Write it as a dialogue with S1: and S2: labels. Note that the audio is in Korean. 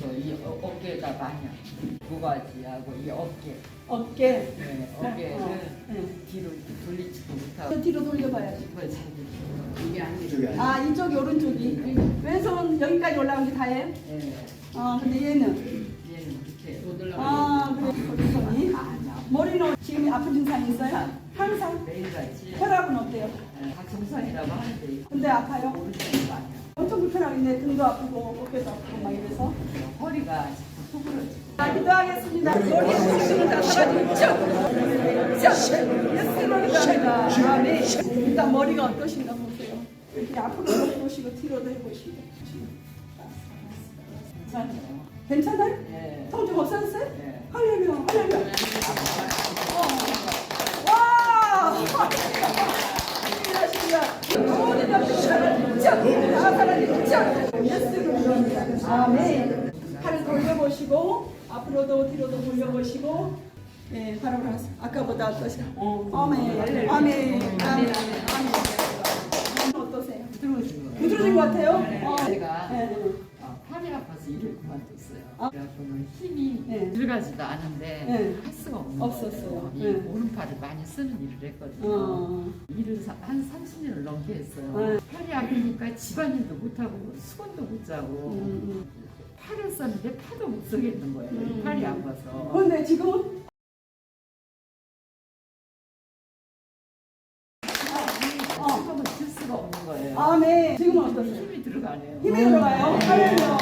S1: 때부터 이 어, 어깨가 많이 아파요. 고가지하고 이 어깨,
S2: 어깨.
S1: 네,
S2: 어,
S1: 어깨를
S2: 네.
S1: 뒤로 돌리지도 못하고
S2: 저 뒤로 돌려봐야지.
S1: 이걸 잡으시고 이게.
S3: 이쪽이 아니에요.
S2: 아 이쪽이 오른쪽이. 왼손 여기까지 올라간 게 다예요?
S1: 네,
S2: 아 근데 얘는
S1: 얘는 이렇게
S2: 아 그래 오른손이.
S1: 아니야.
S2: 머리는 지금 아픈 증상이 있어요? 항상.
S1: 매일같이
S2: 혈압은 어때요?
S1: 네, 각성선이라고 하는데
S2: 근데 아파요?
S1: 오른쪽이
S2: 엄청 불편하겠네. 등도 아프고 어깨도 아프고 막 이래서.
S1: 허리가 자꾸 구부러지고
S2: 자 기도하겠습니다. 머리에 쓰십니다. 하나님 쭉. 쭉. 예수로 기도합니다. 아멘. 일단 머리가 어떠신가 보세요. 이렇게 앞으로 해보시고 뒤로도 해보시고.
S1: 괜찮아요. 네.
S2: 통증 없어졌어요?
S1: 네.
S2: 할렐루야, 할렐루야. 어. 와! 하시면 모든 것들 하나님 짱! 다하 예수로. 아멘. 팔을 돌려보시고 앞으로도 뒤로도 돌려보시고 예, 바로 가서 아까보다 어떠세요? 아멘. 아멘. 아멘. 아멘. 어떠세요? 부드러워진 것 같아요? 어.
S1: 제가
S2: 네.
S1: 아, 팔이 아파서 일을 그만뒀어요.
S2: 아.
S1: 그래갖고는 힘이
S2: 네.
S1: 들어가지도 않은데
S2: 네.
S1: 할 수가 없는
S2: 없었어요.
S1: 거예요. 이
S2: 네.
S1: 오른팔을 많이 쓰는 일을 했거든요.
S2: 어.
S1: 일을 사- 한 30년을 넘게 했어요.
S2: 네.
S1: 팔이 아프니까 집안일도 못하고 수건도 못 자고
S2: 음.
S1: 팔을 썼는데 파도 못 쓰겠는 거예요.
S2: 음.
S1: 팔이 아파서.
S2: 근데 지금은
S1: 수건을 들 수가 없는 거예요.
S2: 아멘. 지금은 어떠세요?
S1: 힘이 들어가네요.
S2: 힘이 들어가요. 할렐루야.